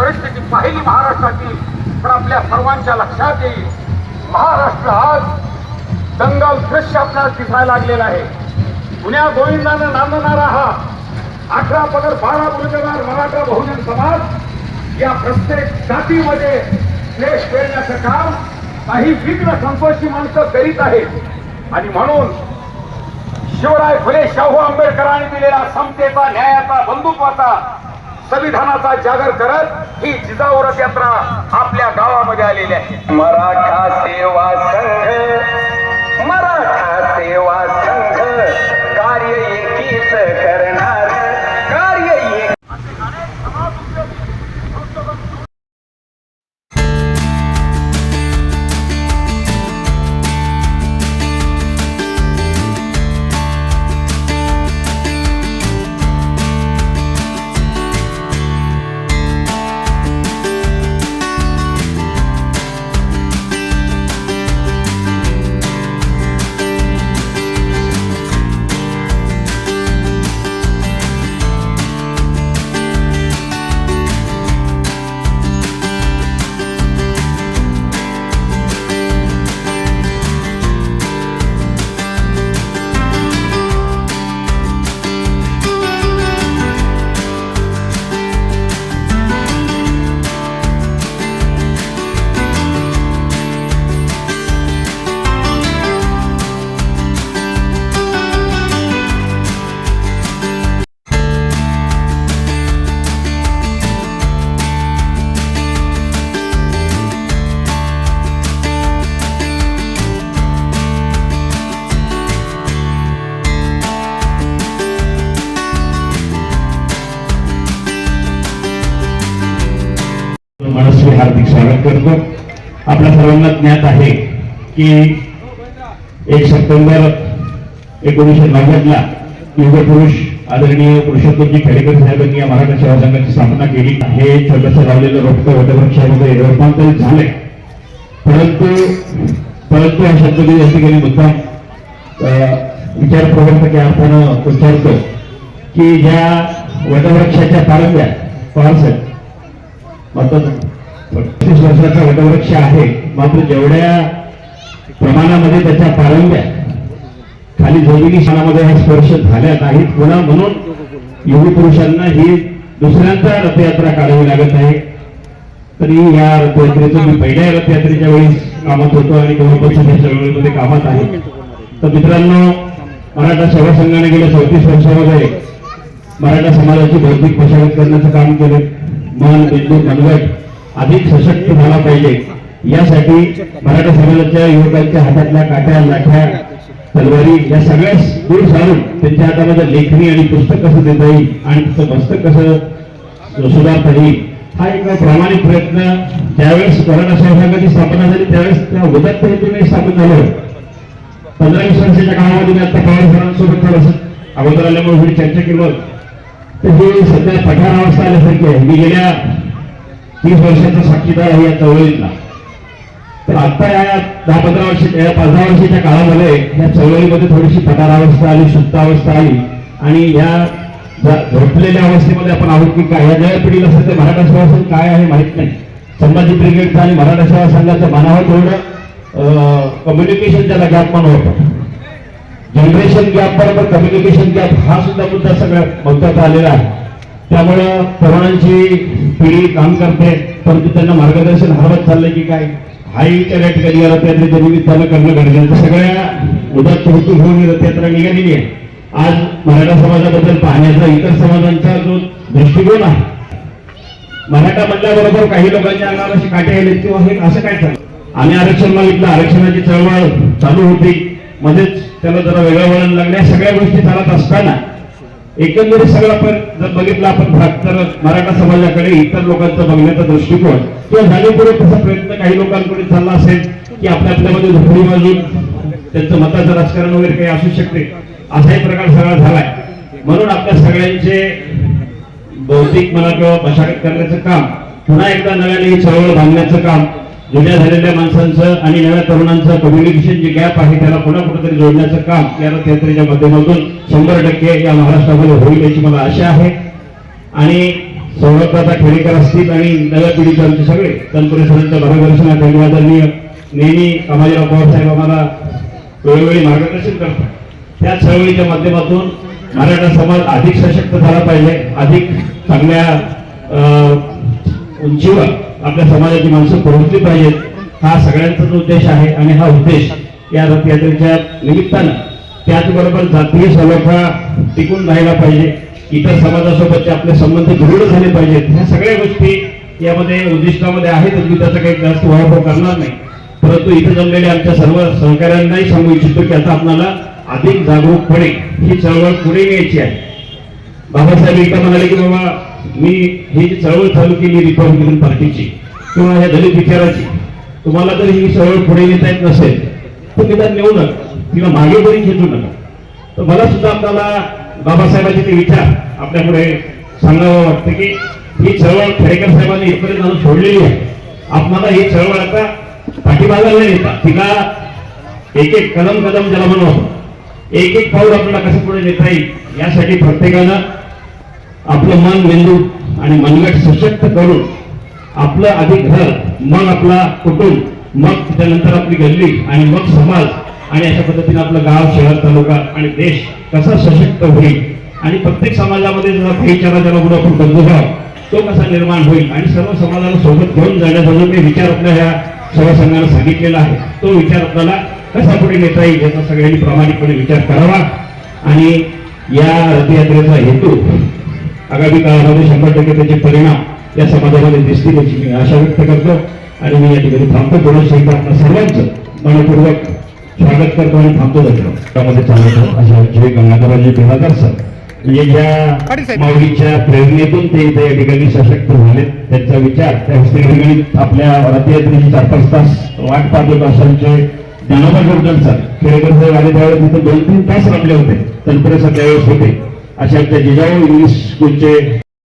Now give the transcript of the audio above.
परिस्थिती पाहिली महाराष्ट्राची तर आपल्या सर्वांच्या लक्षात येईल. महाराष्ट्र आज दंगल दृश्य आपल्याला दिसायला लागलेला आहे. पुण्या गोविंदानं नांदणारा हा अठरा पदर बारा मुलगेदार मराठा बहुजन समाज या प्रत्येक जातीमध्ये क्लेश पेरण्याचं काम काही विघ्न संतोषी माणसं करीत आहेत. आणि म्हणून शिवराय फुले शाहू आंबेडकरांनी दिलेला समतेचा न्यायाचा बंधुत्वाचा संविधानाचा जागर करत ही जिजाऊरथ यात्रा आपल्या गावामध्ये आलेली आहे. मराठा सेवा हार्दिक स्वागत करतो. आपल्या सर्वांना ज्ञात आहे की एक सप्टेंबर एकोणीसशे नव्वदला युगपुरुष आदरणीय पुरुषोत्तमजी खेडेकर साहेबांनी या मराठा सेवा संघाची स्थापना केली. हे छोटंसं लावलेलं रोपटं वटवृक्षामध्ये म्हणजे रूपांतरित झालंय. परंतु परंतु हा शब्द मी या ठिकाणी मुद्दाम विचार प्रवर्तक या अर्थानं उच्चारतो की ज्या वटवृक्षाच्या पारंब्या पार्सल मात्र पस्तीस वर्षाचा वटवृक्ष आहे. मात्र जेवढ्या प्रमाणामध्ये त्याच्या पारंब्या खाली जमिनी क्षणामध्ये हा स्पर्श झाल्या नाहीत पुन्हा म्हणून युवी पुरुषांना ही दुसऱ्यांदा रथयात्रा काढावी लागत आहे. तरी या रथयात्रेचं मी पहिल्या रथयात्रेच्या वेळी कामात होतो आणि तेव्हापासून या कामात आहे. तर मित्रांनो मराठा सेवा संघाने गेल्या चौतीस वर्षामध्ये मराठा समाजाची बौद्धिक मशागत करण्याचं काम केलं. मन बिंदू मनगट अधिक सशक्त झाला पाहिजे. यासाठी मराठा समाजाच्या युवकांच्या हातातल्या काट्या लाठ्या तलवारी या सगळ्यास दूर सारून त्यांच्या हातामध्ये लेखणी आणि पुस्तक कसं देता येईल आणि तिचं मस्तक कसं सुधारता येईल हा एक प्रामाणिक प्रयत्न ज्यावेळेस मराठा सेवा स्थापना झाली त्यावेळेस त्या उदत्त हेतूने स्थापन झालं पंधरा वीस वर्षाच्या काळामध्ये मी आता पवार सरांसोबत अगोदर आल्यामुळे थोडी चर्चा केली तर हे सध्या पठार अवस्था आल्यासारखी आहे. मी गेल्या वीस वर्षाचा साक्षीदार आहे या चळवळीतला. तर आता या दहा पंधरा वर्ष या पाच दहा वर्षाच्या काळामध्ये या चळवळीमध्ये थोडीशी पठारावस्था आली सुप्तावस्था आली. आणि या झोपलेल्या अवस्थेमध्ये आपण आहोत की काय या नव्या पिढीला सध्या मराठा सेवा काय आहे माहीत नाही. संभाजी ब्रिगेडचं आणि मराठा सेवा संघाचं मनावर थोडं कम्युनिकेशन त्याला गॅप पण होतं. जनरेशन गॅप बरोबर कम्युनिकेशन गॅप हा सुद्धा मुद्दा सगळ्यात महत्त्वाचा आलेला आहे. त्यामुळं तरुणांची पिढी काम करते परंतु त्यांना मार्गदर्शन हरवत चाललंय की काय? हाही त्या ठिकाणी रथयात्रेच्या निमित्तानं करणं गरजेचं सगळ्या उदात हेतू घेऊन ही रथयात्रा निघालेली आहे. आज मराठा समाजाबद्दल पाहण्याचा इतर समाजांचा जो दृष्टिकोन आहे मराठा म्हणल्याबरोबर काही लोकांच्या अंगावर अशी काटे आले किंवा हे असं काय चाललं? आम्ही आरक्षण मागितलं आरक्षणाची चळवळ चालू होती. मध्येच त्याला जरा वेगळं वळण लागल्या सगळ्या गोष्टी चालत असताना एकंदरीत सगळं आपण जर बघितलं आपण भाग तर मराठा समाजाकडे इतर लोकांचा बघण्याचा दृष्टिकोन किंवा झालेपुढे तसा प्रयत्न काही लोकांकडे चालला असेल की आपल्या आपल्यामध्ये झोपडी बाजून त्यांचं मताचं राजकारण वगैरे काही असू शकते असाही प्रकार सगळा झालाय. म्हणून आपल्या सगळ्यांचे बौद्धिक म्हणा किंवा मशागत करण्याचं काम पुन्हा एकदा नव्याने ही चळवळ बांधण्याचं काम जुन्या झालेल्या माणसांचं आणि नव्या तरुणांचं कम्युनिकेशन जे गॅप आहे त्याला पुन्हा कुठेतरी जोडण्याचं काम या रथयात्रेच्या माध्यमातून शंभर टक्के या महाराष्ट्रामध्ये होईल याची मला आशा आहे. आणि सौरभदादा खेडेकर असतील आणि नव्या पिढीचे आमचे सगळे तनपुरेश्वरांच्या मार्गदर्शनात आणि आदरणीय नेहमी कामाजीराव पवार साहेब आम्हाला वेळोवेळी मार्गदर्शन करतात. त्या चळवळीच्या माध्यमातून मराठा समाज अधिक सशक्त झाला पाहिजे अधिक चांगल्या उंचीवर आपल्या समाजाची माणसं पोहोचली पाहिजेत. हा सगळ्यांचाच उद्देश आहे आणि हा उद्देश या रथयात्रेच्या निमित्तानं त्याचबरोबर जातीय सलोखा टिकून राहिला पाहिजे. इतर समाजासोबतचे आपले संबंध दृढ झाले पाहिजेत. ह्या सगळ्या गोष्टी यामध्ये उद्दिष्टामध्ये आहेत मी त्याचा काही जास्त वापर करणार नाही. परंतु इथे जमलेले आमच्या सर्व सहकाऱ्यांनाही सांगू इच्छितो की आता आपल्याला अधिक जागरूकपणे ही चळवळ पुढे न्यायची आहे. बाबासाहेब एकदा म्हणाले की बाबा मी ही जी चळवळ चालू केली रिपब्लिकन पार्टीची किंवा या दलित विचाराची तुम्हाला जर ही चळवळ पुढे नेता येत नसेल तर निदान नेऊ नका किंवा मागे तरी खेचू नका. तर मला सुद्धा आपल्याला बाबासाहेबांचे ते विचार आपल्यापुढे सांगावं वाटतं की ही चळवळ खेडेकर साहेबांनी इथपर्यंत आणून सोडलेली आहे. आपल्याला ही चळवळ आता पाठीमागायला नाही येतात. तिला एक एक कदम कदम ज्याला म्हणू एक एक पाऊल आपल्याला कसं पुढे नेता येईल यासाठी प्रत्येकानं आपलं मन मेंदू आणि मनगट सशक्त करून आपलं आधी घर मग आपला कुटुंब मग त्यानंतर आपली गल्ली आणि मग समाज आणि अशा पद्धतीने आपलं गाव शहर तालुका आणि देश कसा सशक्त होईल? आणि प्रत्येक समाजामध्ये जसा भाईचारा ज्याला म्हणून आपण बंधुभाव तो कसा निर्माण होईल? आणि सर्व समाजाला सोबत घेऊन जाण्याचा जो मी विचार आपल्या ह्या सर्व संघाला सांगितलेला आहे तो विचार आपल्याला कसा पुढे नेता येईल याचा सगळ्यांनी प्रामाणिकपणे विचार करावा. आणि या रथयात्रेचा हेतू आगामी काळामध्ये शंभर टक्के त्याचे परिणाम या समाजामध्ये दिसतील याची मी आशा व्यक्त करतो. आणि मी या ठिकाणी थांबतो. एकदा आपल्या सर्वांचं मनपूर्वक स्वागत करतो आणि थांबतो जातो त्यामध्ये चालवतो अशा जय गंगाधररावजी बिहाकर सर. म्हणजे ज्या माऊलीच्या प्रेरणेतून ते इथे या ठिकाणी सशक्त झाले त्यांचा विचार त्या ठिकाणी आपल्या रथयात्रेची चार पाच तास वाट पाहत होत असांचे ज्ञानोबा जोडकर सर. खेडेकर साहेब आले त्यावेळेस तिथे दोन तीन तास रमले होते. सर त्यावेळेस होते. अशा आमच्या जिजाऊ इंग्लिश स्कूलचे